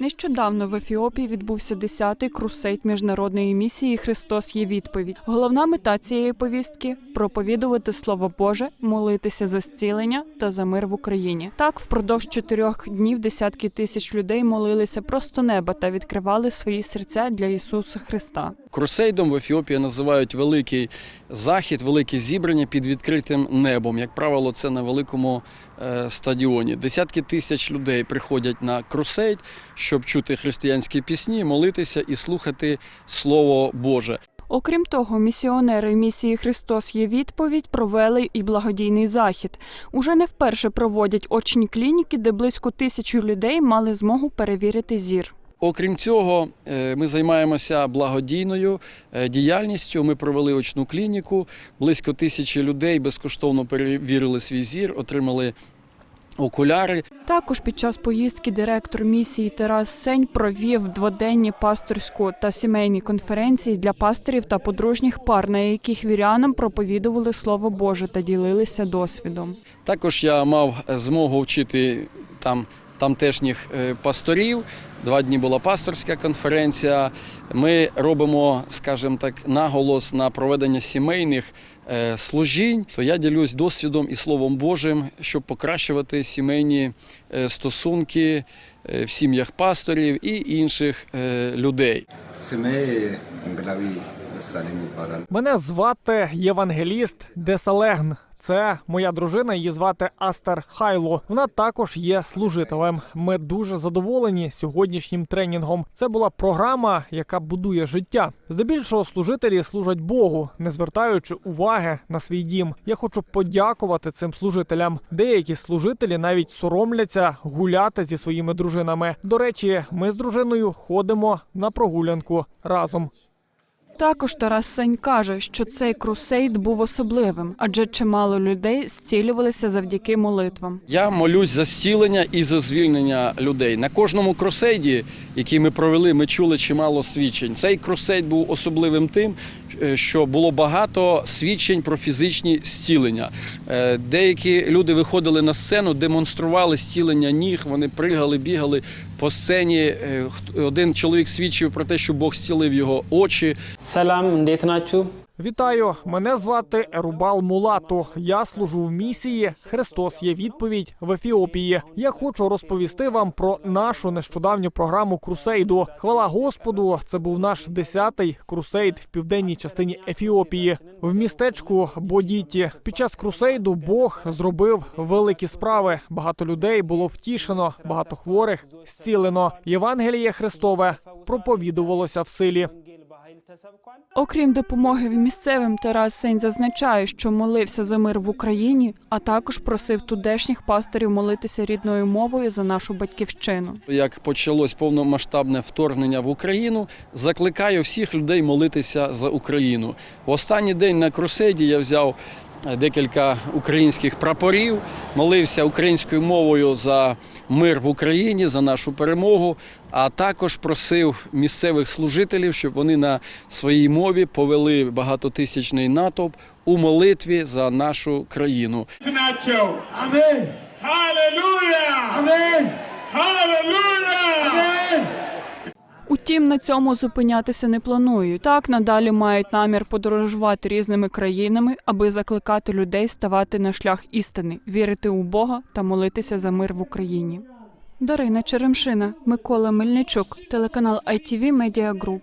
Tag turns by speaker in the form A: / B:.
A: Нещодавно в Ефіопії відбувся 10-й крусейд міжнародної місії Христос є відповідь. Головна мета цієї повістки проповідувати слово Боже, молитися за зцілення та за мир в Україні. Так, впродовж чотирьох днів десятки тисяч людей молилися просто неба та відкривали свої серця для Ісуса Христа.
B: Крусейдом в Ефіопії називають великий захід, велике зібрання під відкритим небом. Як правило, це на великому е, стадіоні. Десятки тисяч людей приходять на крусейд, щоб чути християнські пісні, молитися і слухати Слово Боже.
A: Окрім того, місіонери місії Христос є відповідь провели і благодійний захід. Уже не вперше проводять очні клініки, де близько тисячі людей мали змогу перевірити зір.
B: Окрім цього, е, ми займаємося благодійною е, діяльністю. Ми провели очну клініку. Близько тисячі людей безкоштовно перевірили свій зір, отримали окуляри.
A: Також під час поїздки директор місії Тарас Сень провів дводенні пасторську та сімейні конференції для пасторів та подружніх пар, на яких вірянам проповідували слово Боже та ділилися досвідом.
B: Також я мав змогу вчити там тамтешніх е, пасторів. Два дні була пасторська конференція. Ми робимо, скажімо так, наголос на проведення сімейних е, служінь. То я ділюсь досвідом і словом Божим, щоб покращувати сімейні е, стосунки в сім'ях пасторів і інших людей.
C: Сімеї
D: Мене звати Євангеліст Десалегн. Це моя дружина, її звати Астер Хайло. Вона також є служителем. Ми дуже задоволені сьогоднішнім тренінгом. Це була програма, яка будує життя. Здебільшого служителі служать Богу, не звертаючи уваги на свій дім. Я хочу подякувати цим служителям. Деякі служителі навіть соромляться гуляти зі своїми дружинами. До речі, ми з дружиною ходимо на прогулянку разом.
A: Також Тарас Сень каже, що цей крусейд був особливим, адже чимало людей зцілювалися завдяки молитвам.
B: Я молюсь за зцілення і за звільнення людей. На кожному кросейді, який ми провели, ми чули чимало свідчень. Цей кросейд був особливим тим, е, що було багато свідчень про фізичні зцілення. Е, Деякі люди виходили на сцену, демонстрували зцілення ніг, вони пригали, бігали по сцені. Е, один чоловік свідчив про те, що Бог зцілив його очі.
E: Салам, дітначу.
D: Вітаю! Мене звати Ерубал Мулату. Я служу в місії Христос є відповідь в Ефіопії. Я хочу розповісти вам про нашу нещодавню програму Крусейду. Хвала Господу! Це був наш десятий крусейд в південній частині Ефіопії, в містечку Бодіті. Під час крусейду Бог зробив великі справи. Багато людей було втішено, багато хворих зцілено. Євангеліє Христове проповідувалося в силі.
A: Окрім допомоги в місцевим, Тарас Сень зазначає, що молився за мир в Україні, а також просив тудешніх пасторів молитися рідною мовою за нашу батьківщину.
B: Як почалось повномасштабне вторгнення в Україну, закликаю всіх людей молитися за Україну. В останній день на круседі. я взяв е, декілька українських прапорів, молився українською мовою за мир в Україні, за нашу перемогу, а також просив місцевих служителів, щоб вони на своїй мові повели багатотисячний натовп у молитві за нашу країну.
F: Амінь! Халелуя! Амінь!
A: Утім, на цьому зупинятися не планують. Так надалі мають намір подорожувати різними країнами, аби закликати людей ставати на шлях істини, вірити у Бога та молитися за мир в Україні. Дарина Черемшина, Микола Мельничук, телеканал ITV Media Group.